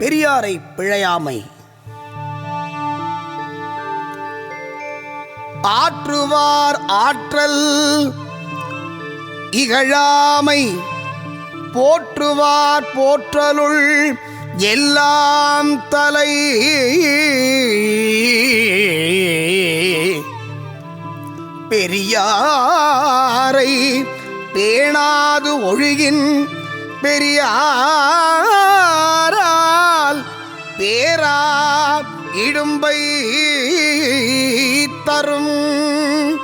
பெரியாரை பிழையாமை. ஆற்றுவார் ஆற்றல் இகழாமை. போற்றுவார் போற்றலுள் எல்லாம் தலை. பெரியாரை பேணாது ஒழுகின் பெரியார். ஏரா இடும்பை தரும்.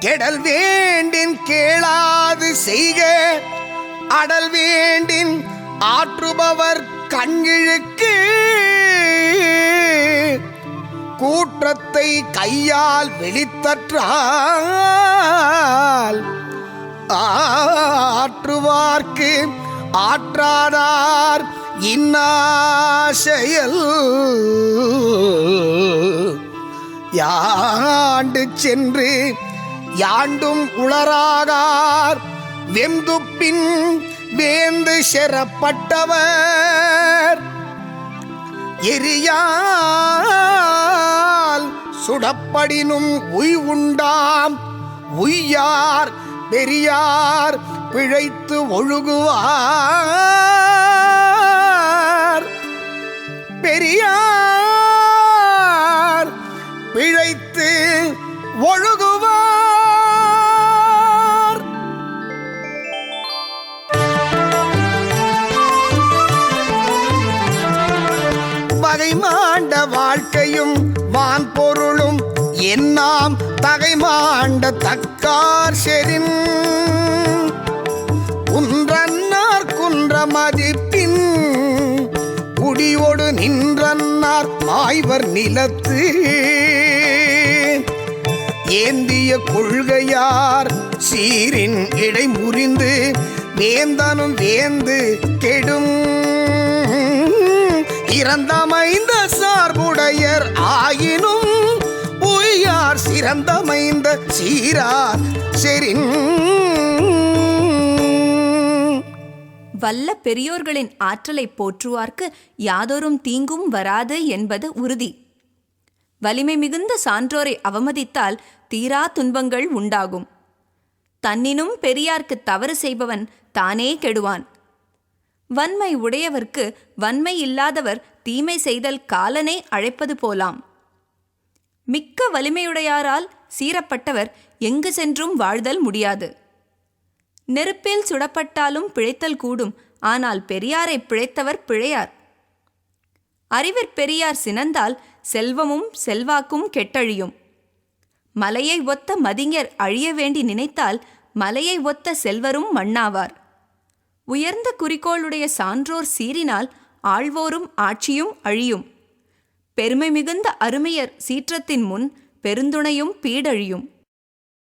கெடல் வேண்டின் கேளாது செய்க அடல் வேண்டின் ஆற்றுபவர் கண்கிழுக்கு. கூற்றத்தை கையால் வெளித்தற்றால் ஆற்றுவார்க்கு ஆற்றாதார் இன்னாசெயல். யாண்டு சென்று யாண்டும் உளராகார் வெந்துப்பின் வேந்து செறப்பட்டவர். எரியால் சுடப்படினும் உய் உண்டாம் உய்யார் பெரியார் பிழைத்து ஒழுகுவார். பெரியார் பிழைத்து ஒழுகுவார். வகை மாண்ட வாழ்க்கையும் வான் பொருளும் என்னாம் தகைமாண்ட தக்கார் சே மாய்வர் நிலத்து. ஏந்திய கொள்கையார் சீரின் இடை முறிந்து வேந்தனும் வேந்து கெடும். இறந்தமைந்த சார்புடையர் ஆயினும் பொய்யார் சிறந்தமைந்த சீரார் செரின் வல்ல பெரியோர்களின் ஆற்றலை போற்றுவார்க்கு யாதொரும் தீங்கும் வராது என்பது உறுதி. வலிமை மிகுந்த சான்றோரை அவமதித்தால் தீரா துன்பங்கள் உண்டாகும். தன்னினும் பெரியார்க்கு தவறு செய்பவன் தானே கெடுவான். வன்மை உடையவர்க்கு வன்மை இல்லாதவர் தீமை செய்தல் காலனை அழைப்பது போலாம். மிக்க வலிமையுடையாரால் சீரப்பட்டவர் எங்கு சென்றும் வாழ்தல் முடியாது. நெருப்பில் சுடப்பட்டாலும் பிழைத்தல் கூடும். ஆனால் பெரியாரை பிழைத்தவர் பிழையார். அறிவிற் பெரியார் சினந்தால் செல்வமும் செல்வாக்கும் கெட்டழியும். மலையை ஒத்த மதிஞர் அழிய வேண்டி நினைத்தால் மலையை ஒத்த செல்வரும் மண்ணாவார் உயர்ந்த குறிக்கோளுடைய சான்றோர் சீறினால் ஆழ்வோரும் ஆட்சியும் அழியும். பெருமை மிகுந்த அருமையர் சீற்றத்தின் முன் பெருந்துணையும் பீடழியும்.